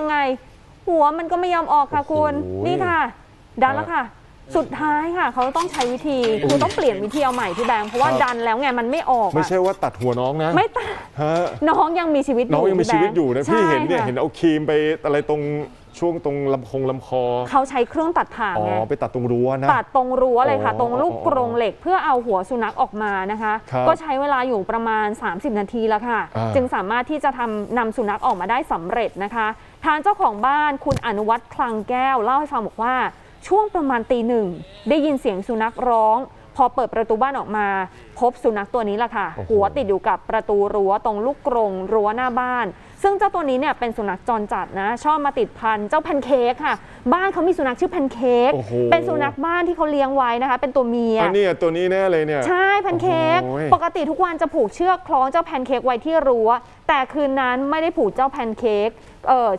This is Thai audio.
ยังไง หัวมันก็ไม่ยอมออกค่ะคุณ โอ้โหนี่ค่ะ ดันแล้วค่ะ สุดท้ายค่ะ เขาต้องใช้วิธีคือต้องเปลี่ยนวิธีเอาใหม่พี่แบงค์เพราะว่าครับ ดันแล้วไงมันไม่ออกอะไม่ใช่ว่าตัดหัวน้องนะไม่ตัดฮะน้องยังมีชีวิตอยู่น้องยังมีพี่ชีวิตแบค์อยู่นะพี่เห็นเนี่ยใช่ค่ะเห็นเอาครีมไปอะไรตรง ช่วงตรงลำคงลำคอ เขาใช้เครื่องตัดถ่างอ๋อ ไงไปตัดตรงรั้วนะ ตัดตรงรั้วเลยค่ะ อ๋อตรงลูกกรงเหล็กเพื่อเอาหัวสุนัขออกมานะคะ ครับก็ใช้เวลาอยู่ประมาณ 30 นาทีแล้วค่ะ อ่า จึงสามารถที่จะทำนำสุนัขออกมาได้สำเร็จนะคะ ทางเจ้าของบ้านคุณอนุวัฒน์คลังแก้วเล่าให้ฟังบอกว่า ช่วงประมาณตีหนึ่งได้ยินเสียงสุนัขร้องพ อเปิดประตูบ้านออกมา พบสุนัขตัวนี้แหละค่ะโอ้โหหัวติดอยู่กับประตูรั้วตรงลูกกรงรั้วหน้าบ้าน ซึ่งเจ้าตัวนี้เนี่ยเป็นสุนัขจรจัดนะ ชอบมาติดพันเจ้าแพนเค้กค่ะ บ้านเขามีสุนัขชื่อแพนเค้กโอ้โห เป็นสุนัขบ้านที่เขาเลี้ยงไว้นะคะ เป็นตัวเมีย อันนี้ตัวนี้แน่เลยเนี่ย ใช่แพนเค้กโอ้โหปกติทุกวันจะผูกเชือกคล้องเจ้าแพนเค้กไว้ที่รั้วแต่คืนนั้นไม่ได้ผูกเจ้าแพนเค้กเออ